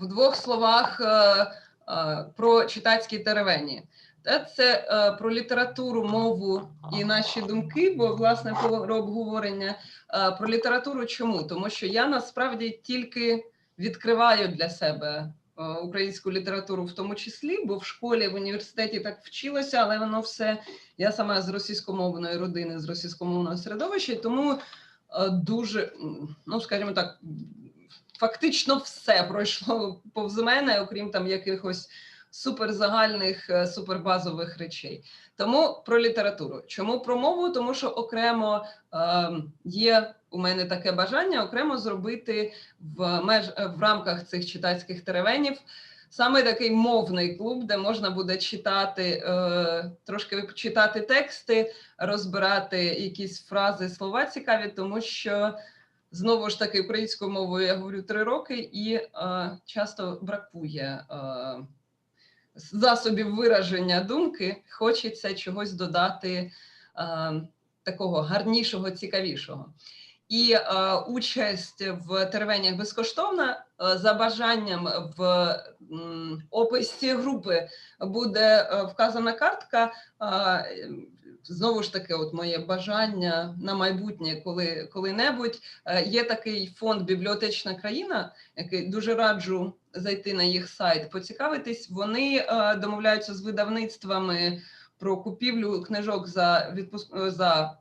в двох словах е, е, про читацькі теревені. Це е, про літературу, мову і наші думки, бо власне про обговорення про літературу. Чому? Тому що я насправді тільки відкриваю для себе українську літературу, в тому числі, бо в школі, в університеті так вчилося, але воно все я сама з російськомовної родини, з російськомовного середовища, тому дуже, ну скажімо так, фактично все пройшло повз мене, окрім там якихось суперзагальних, е, супербазових речей. Тому про літературу. Чому про мову? Тому що окремо е, є у мене таке бажання окремо зробити в меж е, в рамках цих читацьких теревенів. Саме такий мовний клуб, де можна буде читати, е, трошки читати тексти, розбирати якісь фрази, слова цікаві, тому що знову ж таки українською мовою я говорю три роки, і е, часто бракує е, засобів вираження думки. Хочеться чогось додати е, такого гарнішого, цікавішого. І е, участь в теревенях безкоштовна. Е, за бажанням в м, описі групи буде е, вказана картка. Е, Знову ж таки, от моє бажання на майбутнє, коли коли-небудь Е, є такий фонд Бібліотечна країна, який дуже раджу зайти на їх сайт, поцікавитись. Вони е, домовляються з видавництвами про купівлю книжок за відпуск е, за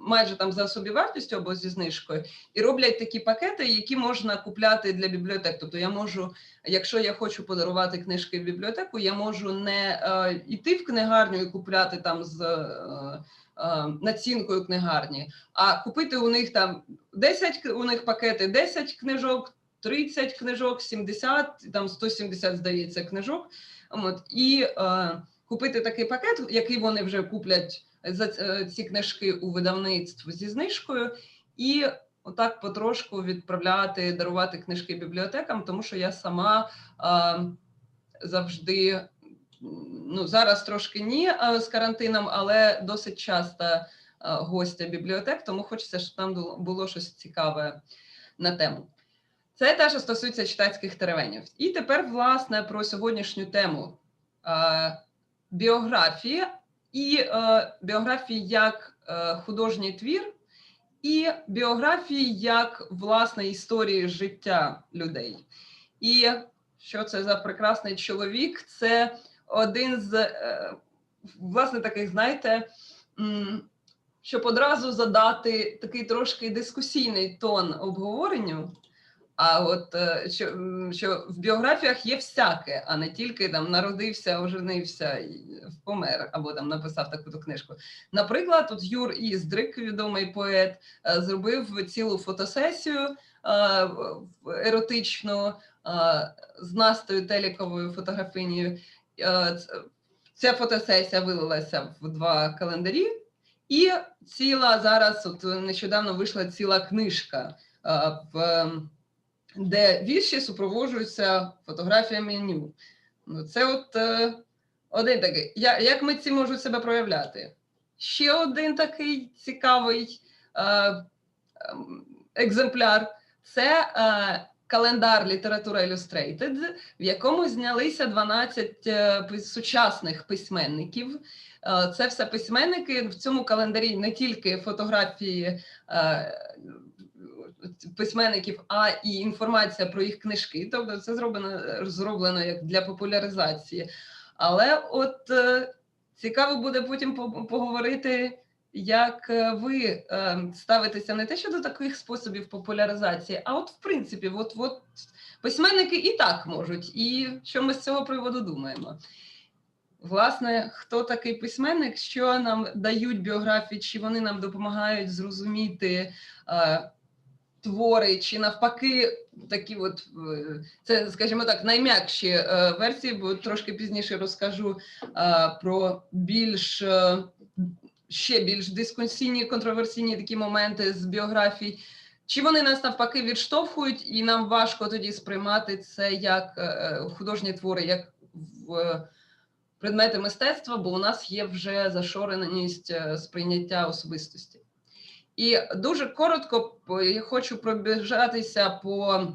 майже там за собівартістю або зі знижкою, і роблять такі пакети, які можна купляти для бібліотек. Тобто я можу, якщо я хочу подарувати книжки в бібліотеку, я можу не е, йти в книгарню і купляти там з е, е, націнкою книгарні, а купити у них там 10 к- у них пакети, 10 книжок. 30 книжок, 70, там 170, здається, книжок. От, і е, купити такий пакет, який вони вже куплять за е, ці книжки у видавництв зі знижкою, і отак потрошку відправляти, дарувати книжки бібліотекам, тому що я сама е, завжди. Ну, зараз трошки ні е, з карантином, але досить часто е, гостя бібліотек, тому хочеться, щоб там було- щось цікаве на тему. Це те, що стосується читацьких теревенів. І тепер, власне, про сьогоднішню тему біографії і е, біографії як е, художній твір, і біографії як власне історії життя людей. І що це за прекрасний чоловік? Це один з е, власне таких, знаєте, щоб одразу задати такий трошки дискусійний тон обговоренню. А от е, що, що в біографіях є всяке, а не тільки там народився, оженився, помер, або там написав таку книжку. Наприклад, от Юр Іздрик, відомий поет, е, зробив цілу фотосесію е, еротичну з Настою Теліковою фотографинею. Е, Ця фотосесія вилилася в два календарі, і ціла зараз, от нещодавно вийшла ціла книжка, в, де вірші супроводжуються фотографіями ню. Ну, це от е, один такий. Я, як митці можуть себе проявляти? Ще один такий цікавий е, ем, екземпляр це е, календар Література Illustrated, в якому знялися 12 е, сучасних письменників. Е, Це все письменники. В цьому календарі не тільки фотографії е, письменників, а і інформація про їх книжки. Тобто це зроблено, зроблено як для популяризації. Але от е, цікаво буде потім поговорити, як е, ви е, ставитеся не те щодо таких способів популяризації, а от в принципі, от, от письменники і так можуть. І що ми з цього приводу думаємо? Власне, хто такий письменник, що нам дають біографії, чи вони нам допомагають зрозуміти твори, чи навпаки, такі от е, це, скажімо так, найм'якші е, версії, бо трошки пізніше розкажу е, про більш ще більш дискусійні, контроверсійні такі моменти з біографій. Чи вони нас навпаки відштовхують, і нам важко тоді сприймати це як художні твори, як в предмети мистецтва, бо у нас є вже зашореність сприйняття особистості. І дуже коротко я хочу пробіжатися по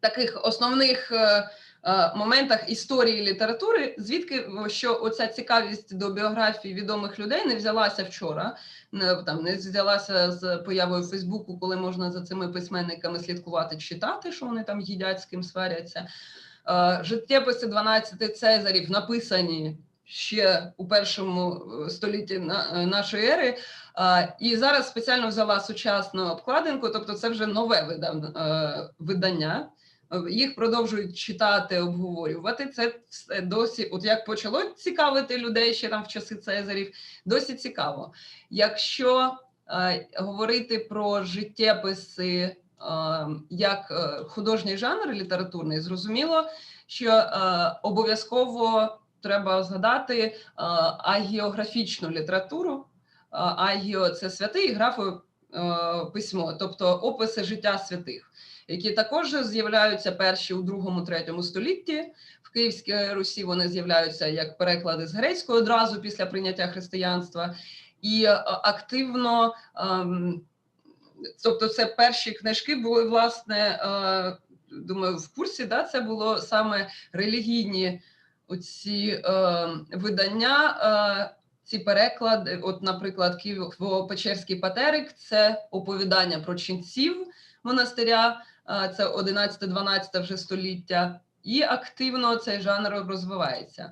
таких основних е, е, моментах історії літератури, звідки що оця цікавість до біографії відомих людей не взялася вчора, не там не взялася з появою Фейсбуку, коли можна за цими письменниками слідкувати, читати, що вони там їдять, з ким сваряться. Е, Життєписи 12 Цезарів написані ще у першому столітті на- нашої ери. І зараз спеціально взяла сучасну обкладинку, тобто це вже нове е, видання. Їх продовжують читати, обговорювати. Це все досі, от як почало цікавити людей ще там в часи Цезарів, досі цікаво. Якщо е, говорити про життєписи е, як е, художній жанр літературний, зрозуміло, що е, обов'язково треба згадати е, агіографічну літературу. Е, Агіо це святий, графо е, письмо, тобто описи життя святих, які також з'являються перші у другому-третьому столітті. В Київській Русі вони з'являються як переклади з грецької одразу після прийняття християнства, і е, активно, ем, тобто, це перші книжки були власне. е, Думаю, в курсі да, це було саме релігійні оці е, видання, е, ці переклади. От, наприклад, Києво-Печерський патерик це оповідання про ченців монастиря, це 11-12 вже століття, і активно цей жанр розвивається.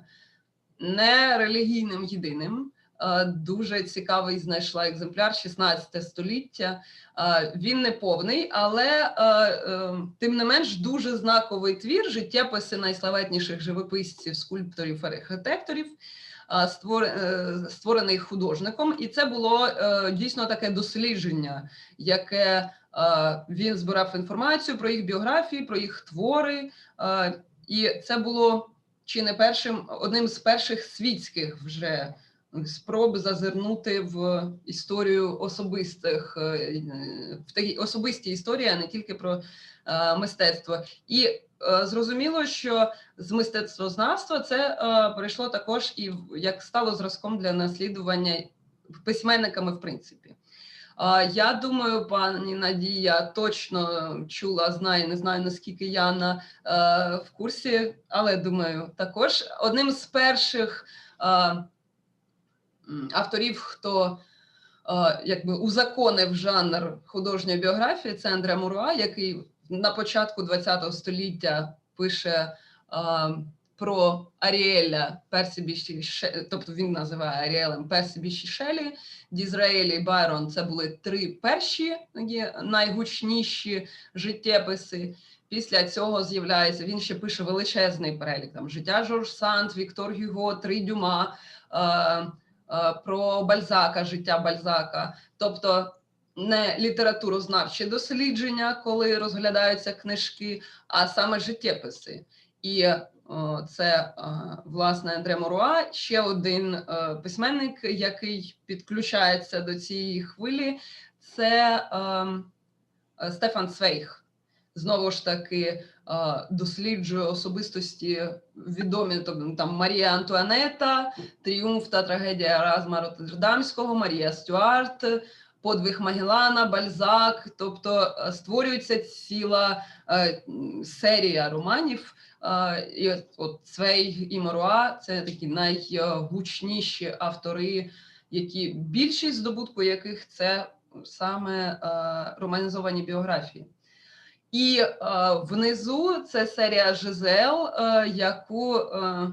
Не релігійним єдиним. Дуже цікавий знайшла екземпляр 16 століття. Він не повний, але е, тим не менш дуже знаковий твір життєписи найславетніших живописців, скульпторів, архітекторів, створений художником. І це було е, дійсно таке дослідження, яке е, він збирав інформацію про їх біографії, про їх твори. е, І це було чи не першим одним з перших світських вже спроб зазирнути в історію особистих е, в такі особисті історії, а не тільки про е, мистецтво. І е, зрозуміло, що з мистецтвознавства це перейшло також і як стало зразком для наслідування письменниками, в принципі. Я думаю, пані Надія точно чула, знає, не знаю наскільки Яна в курсі, але думаю, також одним з перших авторів, хто е, якби узаконив жанр художньої біографії, це Андре Муруа, який на початку ХХ століття пише е, про Аріеля Персібіші, тобто він називає Аріелем Персібіші Шелі, Дізраелі і Байрон. Це були три перші найгучніші життєписи. Після цього з'являється він ще пише величезний перелік там життя Жорж Санд, Віктор Гюго, Три Дюма. Е, е, про Бальзака, життя Бальзака, тобто не літературознавчі дослідження, коли розглядаються книжки, а саме життєписи. І о, це е, власне Андре Моруа, ще один е, письменник, який підключається до цієї хвилі, це ем, е, Стефан Цвейх. Знову ж таки, е, досліджує особистості відомі тобто, там Марія Антуанета, Тріумф та трагедія Еразма Роттердамського, Марія Стюарт, Подвиг Магеллана, Бальзак. Тобто е, створюється ціла е, серія романів. І от- Цвей і Моруа це такі найгучніші автори, які більшість здобутку яких це саме романізовані біографії. І е, внизу це серія Жизел, е, яку е,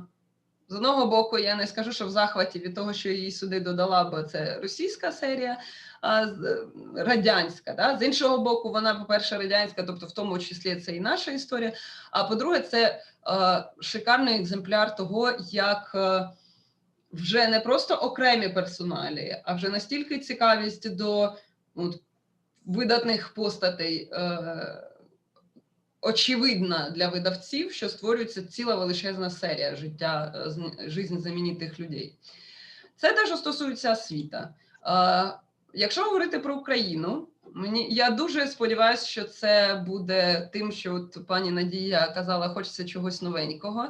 з одного боку я не скажу, що в захваті від того, що її сюди додала, бо це російська серія, а з- радянська. Да? З іншого боку, вона, по-перше, радянська, тобто в тому числі це і наша історія. А по-друге, це е, шикарний екземпляр того, як. е, вже не просто окремі персоналі, а вже настільки цікавість до от, видатних постатей е, очевидна для видавців, що створюється ціла величезна серія життя е, жизнь знаменитих людей. Це те, що стосується світа. Е, якщо говорити про Україну, мені я дуже сподіваюся, що це буде тим, що от пані Надія казала, хочеться чогось новенького.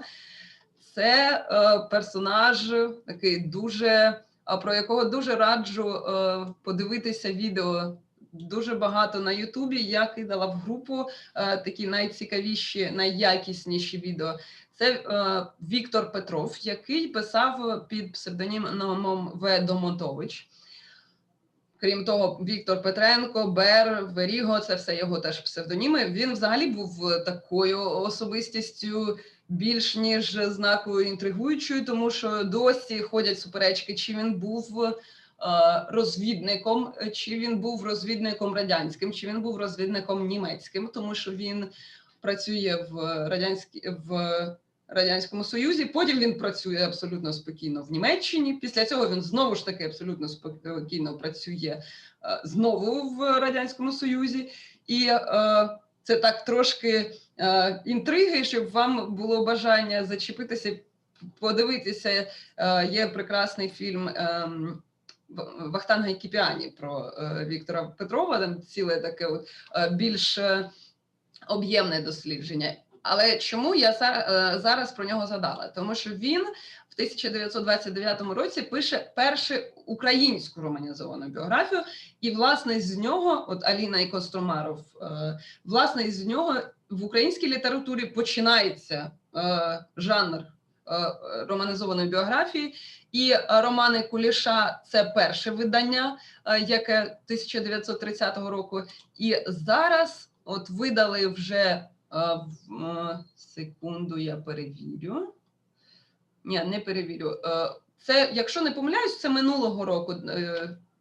Це е, персонаж такий дуже, про якого дуже раджу е, подивитися відео дуже багато на Ютубі. Я кидала в групу е, такі найцікавіші, найякісніші відео. Це е, Віктор Петров, який писав під псевдонімом В. Домонтович. Крім того, Віктор Петренко, Бер, Веріго це все його теж псевдоніми. Він взагалі був такою особистістю більш ніж знаковою інтригуючою, тому що досі ходять суперечки, чи він був розвідником, чи він був розвідником радянським, чи він був розвідником німецьким, тому що він працює в радянській в радянському союзі. Потім він працює абсолютно спокійно в Німеччині. Після цього він знову ж таки абсолютно спокійно працює е, знову в радянському союзі, і е, це так трошки е, інтриги, щоб вам було бажання зачепитися, подивитися. Е, є прекрасний фільм. Вахтанга Кіпіані про е, Віктора Петрова, там ціле таке от е, більш е, об'ємне дослідження. Але чому я зараз про нього згадала? Тому що він в 1929 році пише першу українську романізовану біографію, і власне з нього, от Аліна і Костромаров, власне з нього в українській літературі починається жанр романізованої біографії, і е, романи Куліша це перше видання, е, яке 1930 року. І зараз от видали вже е, секунду, я перевірю. Ні, не перевірю. Це, якщо не помиляюсь, це минулого року,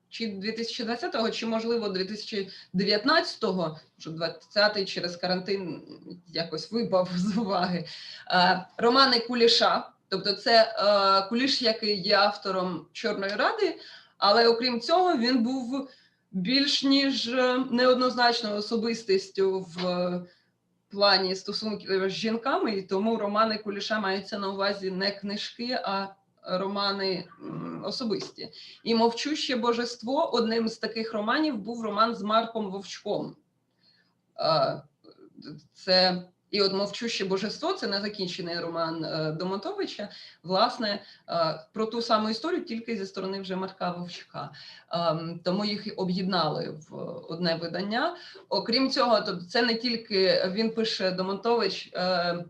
чи 2020-го, чи можливо 2019-го, що 20-й через карантин якось випав з уваги. Романи Куліша, тобто це е, Куліш, який є автором Чорної ради, але окрім цього, він був більш ніж е, неоднозначною особистістю в е, плані стосунків з жінками, і тому романи Куліша маються на увазі не книжки, а романи особисті. І мовчуще божество одним з таких романів був роман з Марком Вовчком. Це і от мовчуще божество це незакінчений роман е, Домонтовича, власне, е, про ту саму історію, тільки зі сторони вже Марка Вовчка. Ем, Тому їх об'єднали в одне видання. Окрім цього, тобто це не тільки він пише Домонтович. е,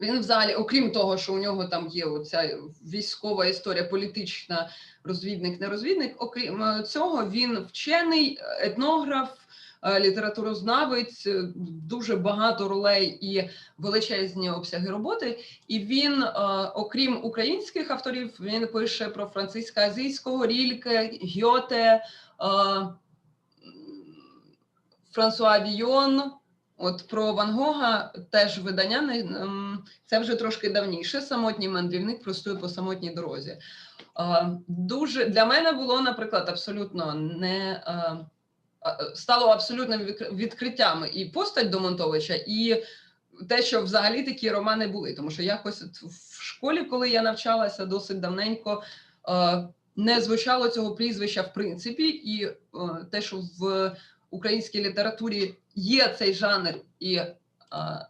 Він взагалі, окрім того, що у нього там є оця військова історія, політична розвідник, не розвідник. Окрім е, цього, він вчений, етнограф, літературознавець, е, дуже багато ролей і величезні обсяги роботи. І він, е, окрім українських авторів, він пише про Франциска Азійського, Рільке, Гьоте, е, Франсуа Війон. От про Ван Гога теж видання це вже трошки давніше. Самотній мандрівник простує по самотній дорозі. Е, Дуже для мене було, наприклад, абсолютно не е, е, стало абсолютним відкриттям і постать Домонтовича, і те, що взагалі такі романи були. Тому що якось в школі, коли я навчалася досить давненько, е, не звучало цього прізвища в принципі, і е, те, що в українській літературі є цей жанр, і е,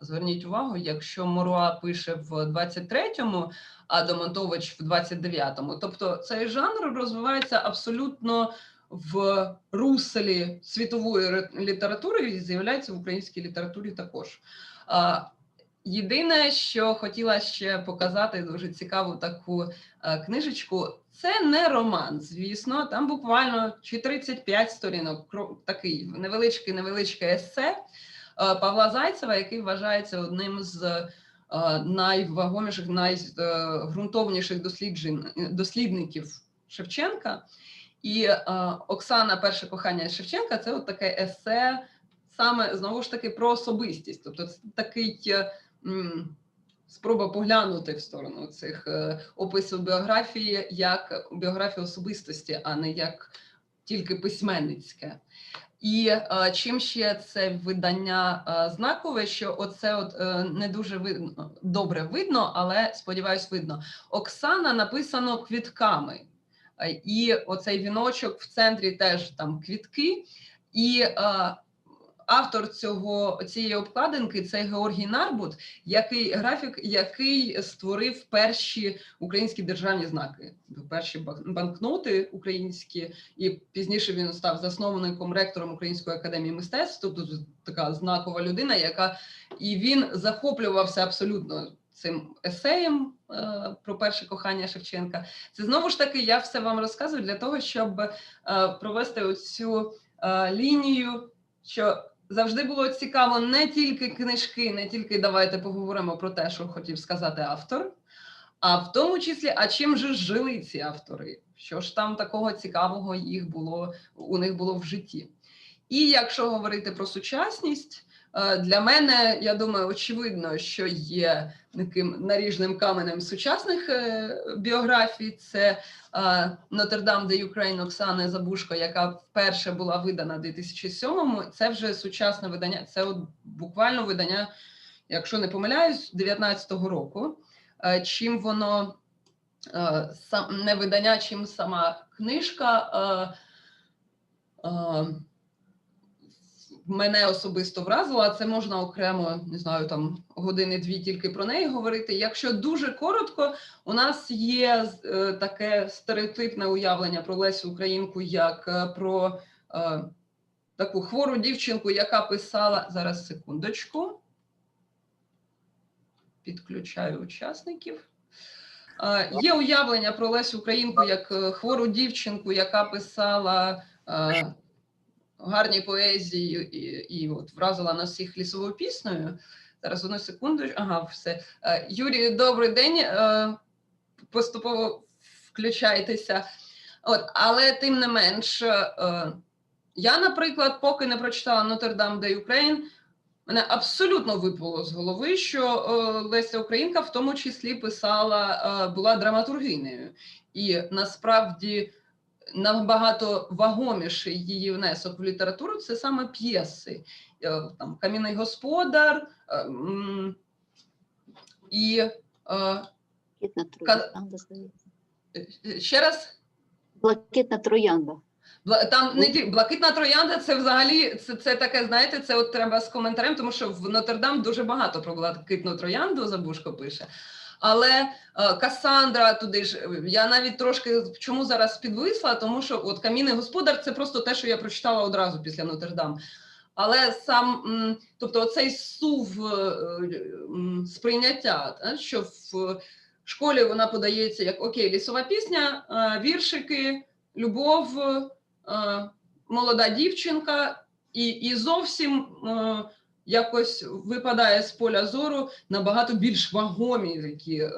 зверніть увагу, якщо Моруа пише в 23-му, а Домонтович в 29-му, тобто цей жанр розвивається абсолютно в руслі світової літератури і з'являється в українській літературі також. Єдине, що хотіла ще показати дуже цікаву таку е, книжечку, це не роман, звісно. Там буквально чи 35 сторінок, такий невеличкий невеличке есе е, Павла Зайцева, який вважається одним з е, найвагоміших, найґрунтовніших досліджень дослідників Шевченка. І е, Оксана, перше кохання Шевченка, це от таке есе, саме знову ж таки про особистість. Тобто, це такий е, м, спроба поглянути в сторону цих е, описів біографії як біографії особистості, а не як тільки письменницьке. І е, чим ще це видання е, знакове, що оце от е, не дуже видно добре видно, але сподіваюсь, видно. Оксана написано квітками. Е, І оцей віночок в центрі теж там квітки. І е, автор цього цієї обкладинки це Георгій Нарбут, який графік, який створив перші українські державні знаки, перші бак- банкноти українські, і пізніше він став засновником ректором Української академії мистецтв. Тобто така знакова людина, яка і він захоплювався абсолютно цим есеєм е, про перше кохання Шевченка. Це знову ж таки, я все вам розказую для того, щоб е, провести оцю е, лінію, що завжди було цікаво не тільки книжки, не тільки давайте поговоримо про те, що хотів сказати автор, а в тому числі, а чим же жили ці автори? Що ж там такого цікавого їх було у них було в житті? І якщо говорити про сучасність, для мене я думаю, очевидно, що є таким наріжним каменем сучасних е, біографій. Це Нотр-Дам де Юкрейн Оксани Забушко, яка вперше була видана в 2007-му. Це вже сучасне видання. Це от буквально видання, якщо не помиляюсь, 19-го року. Е, Чим воно е, не видання, чим сама книжка. Мене особисто вразило, а це можна окремо, не знаю, там години-дві тільки про неї говорити. Якщо дуже коротко, у нас є е, таке стереотипне уявлення про Лесю Українку як е, про е, таку хвору дівчинку, яка писала зараз секундочку. Підключаю учасників. Е, є уявлення про Лесю Українку як е, хвору дівчинку, яка писала. Е, гарній поезії і, і от вразила нас всіх лісовою піснею. Зараз одну секунду. Ага, все. Е, Юрій, добрий день. Е, Поступово включайтеся. От, але тим не менш, е, я, наприклад, поки не прочитала Нотр-Дам де Україн, мене абсолютно випало з голови, що Леся Українка в тому числі писала, була драматургинею. І насправді набагато вагоміший її внесок в літературу це саме п'єси. Е, Там Кам'яний господар е, і е, Ка- ще раз. Блакитна троянда. Там не блакитна троянда, це взагалі це, це таке, знаєте, це от треба з коментарем, тому що в Нотр-Дам дуже багато про блакитну троянду Забушко пише. Але е, Касандра туди ж я навіть трошки чому зараз підвисла, тому що от камінний господар це просто те, що я прочитала одразу після Нотр-Дам. Але сам, тобто, оцей сув е, сприйняття, що в школі вона подається як окей, лісова пісня, е, віршики, любов, молода дівчинка, і, і зовсім якось випадає з поля зору набагато більш вагомі такі е,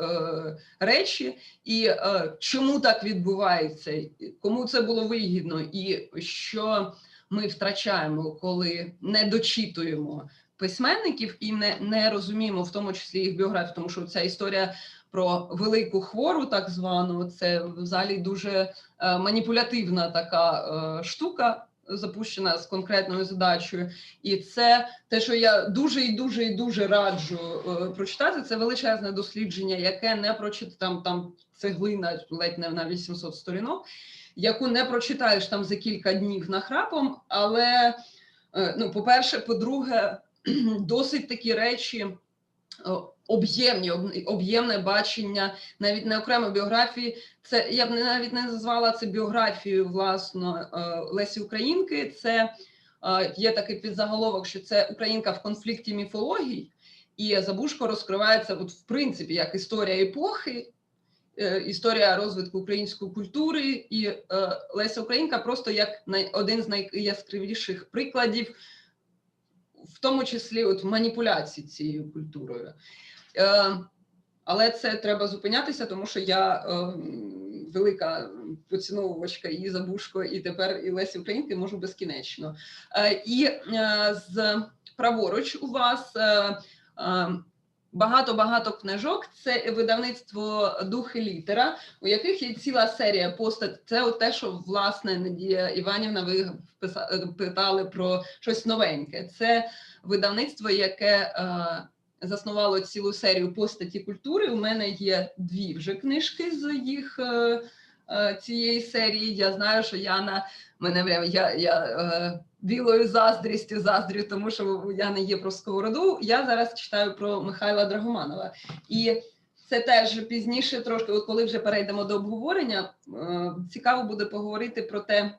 речі. І е, чому так відбувається, кому це було вигідно, і що ми втрачаємо, коли не дочитуємо письменників і не, не розуміємо, в тому числі їх біографію, тому що ця історія. Про велику хвору, так звану, це взагалі дуже е, маніпулятивна така е, штука, запущена з конкретною задачею. І це те, що я дуже і дуже і дуже раджу е, прочитати. Це величезне дослідження, яке не прочитати там, там цеглина ледь не на 800 сторінок, яку не прочитаєш там за кілька днів нахрапом. Але е, ну, по-перше, по-друге, досить такі речі. Об'ємні, об'ємне бачення, навіть не окремо біографії. Це я б навіть не назвала це біографією власно е, Лесі Українки. Це е, є такий підзаголовок, що це Українка в конфлікті міфологій, і Забушко розкривається от, в принципі як історія епохи, е, історія розвитку української культури, і е, Леся Українка просто як най, один з найяскравіших прикладів, в тому числі от маніпуляції цією культурою. Е, але це треба зупинятися, тому що я е, велика поціновувачка і Забушко, і тепер і Лесі Українки можу безкінечно. Е, і з праворуч у вас багато-багато книжок. Це видавництво дух і літера, у яких є ціла серія постать. Це те, що власне Надія Іванівна, ви питали про щось новеньке. Це видавництво, яке. Заснувало цілу серію постаті культури. У мене є дві вже книжки з їх е, е, цієї серії. Я знаю, що Яна мене я, я е, білою заздрістю заздрю, тому що я не є про сковороду. Я зараз читаю про Михайла Драгоманова. І це теж пізніше, трошки, от коли вже перейдемо до обговорення, цікаво буде поговорити про те,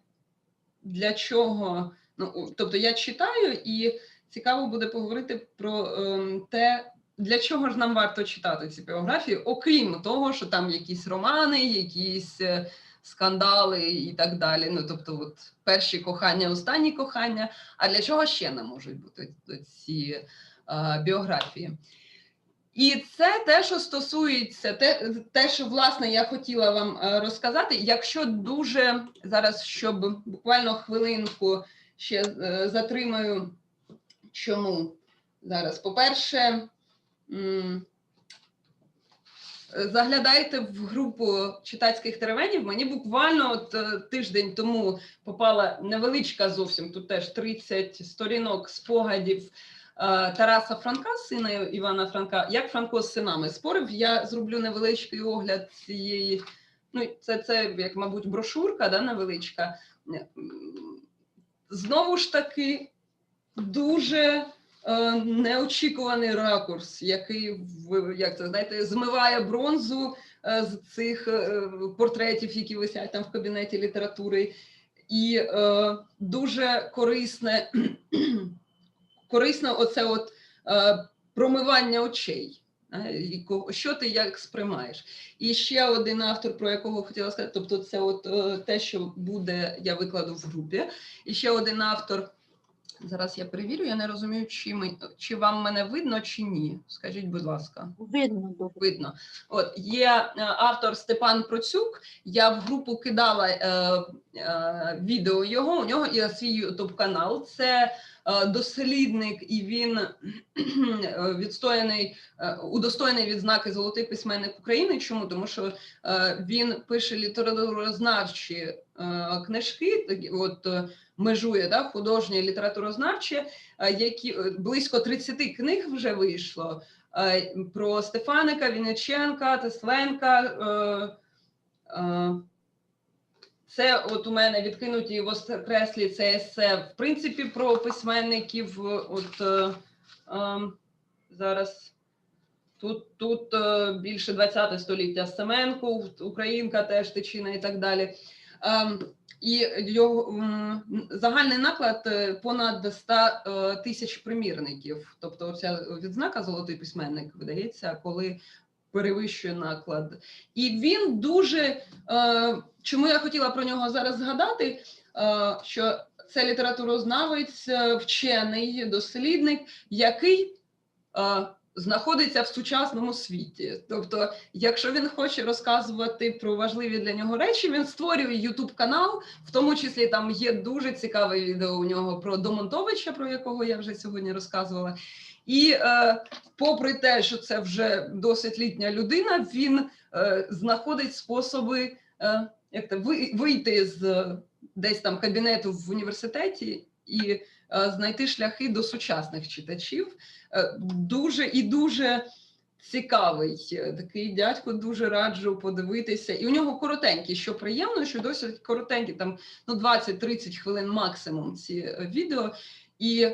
для чого. Ну, тобто я читаю, і цікаво буде поговорити про ем, те, для чого ж нам варто читати ці біографії, окрім того, що там якісь романи, якісь е, скандали і так далі. Ну, тобто, от перші кохання, останні кохання. А для чого ще нам можуть бути ці е, біографії? І це те, що стосується, те, те, що власне я хотіла вам е, розказати. Якщо дуже зараз, щоб буквально хвилинку ще затримаю, чому зараз? По-перше, заглядайте в групу читацьких теревенів. Мені буквально от е, тиждень тому попала невеличка зовсім, тут теж 30 сторінок спогадів. е, Тараса Франка, сина Івана Франка, як Франко з синами спорив. Я зроблю невеличкий огляд цієї. Ну, це, це як, мабуть, брошурка, да, невеличка. Знову ж таки, дуже е, неочікуваний ракурс, який як це знаєте, змиває бронзу е, з цих е, портретів, які висять там в кабінеті літератури, і е, дуже корисне, корисне оце от е, промивання очей. е, Що ти як сприймаєш? І ще один автор, про якого хотіла сказати, тобто це от е, те, що буде, я викладу в групі. І ще один автор. Зараз я перевірю, я не розумію, чи, ми, чи вам мене видно, чи ні. Скажіть, будь ласка Видно добре. видно. От є е, автор Степан Процюк. Я в групу кидала е, е, відео його. У нього є свій ютуб канал. Це е, дослідник, і він е, відстояний, е, удостоєний відзнаки Золотий письменник України. Чому? Тому що е, він пише літературознавчі е, книжки, такі от. е, Межує да, художнє літературознавче, е, які е, близько 30 книг вже вийшло е, про Стефаника, Вінниченка, Тесленка. е, е, Це от у мене відкинуті воскреслі це есе, в принципі, про письменників. От е, е, зараз тут, тут е, більше 20 століття Семенко, Українка теж Тичина і так далі. Ем, і його загальний наклад е, понад 100 е, тисяч примірників. Тобто, ця відзнака золотий письменник видається, коли перевищує наклад. І він дуже е, чому я хотіла про нього зараз згадати, що це літературознавець, вчений, дослідник, який знаходиться в сучасному світі. Тобто, якщо він хоче розказувати про важливі для нього речі, він створює Ютуб канал, в тому числі там є дуже цікаве відео у нього про Домонтовича, про якого я вже сьогодні розказувала. І е, попри те, що це вже досить літня людина, він е, знаходить способи е, як то, вийти з десь там кабінету в університеті і знайти шляхи до сучасних читачів. Е, дуже і дуже цікавий е, такий дядько, дуже раджу подивитися. І у нього коротенькі, що приємно, що досить коротенькі, там ну 20-30 хвилин максимум ці е, відео. І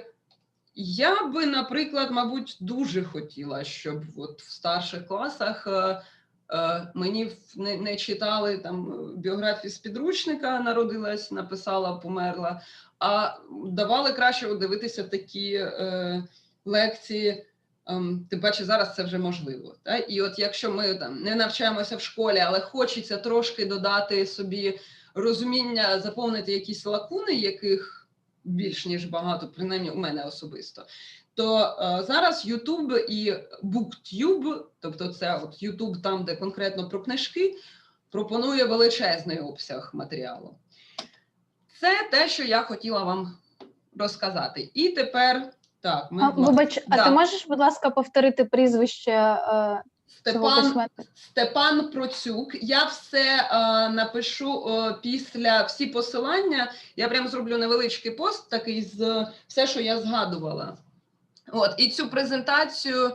я би, наприклад, мабуть, дуже хотіла, щоб от в старших класах е, е, мені не, не читали там е, біографії з підручника, народилась, написала, померла, а давали краще дивитися такі е, лекції. ем, Тим паче зараз це вже можливо. Та? І от якщо ми там не навчаємося в школі, але хочеться трошки додати собі розуміння, заповнити якісь лакуни, яких більш ніж багато, принаймні у мене особисто. То е, зараз YouTube і BookTube, тобто це от YouTube там, де конкретно про книжки, пропонує величезний обсяг матеріалу. Це те, що я хотіла вам розказати. І тепер так, ми А, вибач, а ти можеш, будь ласка, повторити прізвище е, Степан? Степан Процюк. Я все е, напишу е, після всі посилання. Я прям зроблю невеличкий пост, такий з все, що я згадувала. От, і цю презентацію.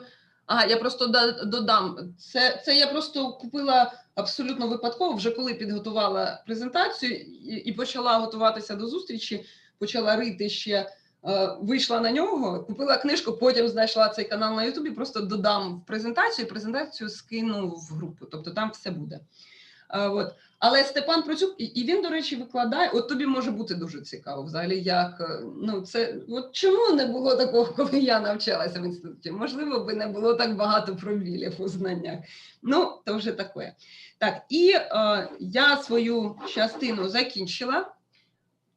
Ага, я просто додам. Це, це я просто купила абсолютно випадково, вже коли підготувала презентацію і, і почала готуватися до зустрічі. почала рити ще. е, Вийшла на нього, купила книжку, потім знайшла цей канал на Ютубі. Просто додам презентацію. Презентацію скину в групу, тобто там все буде. Е, От. Але Степан Процюк, і- він, до речі, викладає. От тобі може бути дуже цікаво, взагалі, як е, ну це от чому не було такого, коли я навчалася в інституті? Можливо, би не було так багато пробілів у знаннях. Ну, то вже таке. Так, і е, я свою частину закінчила.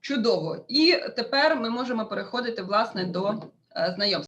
Чудово. І тепер ми можемо переходити власне до е, знайомства.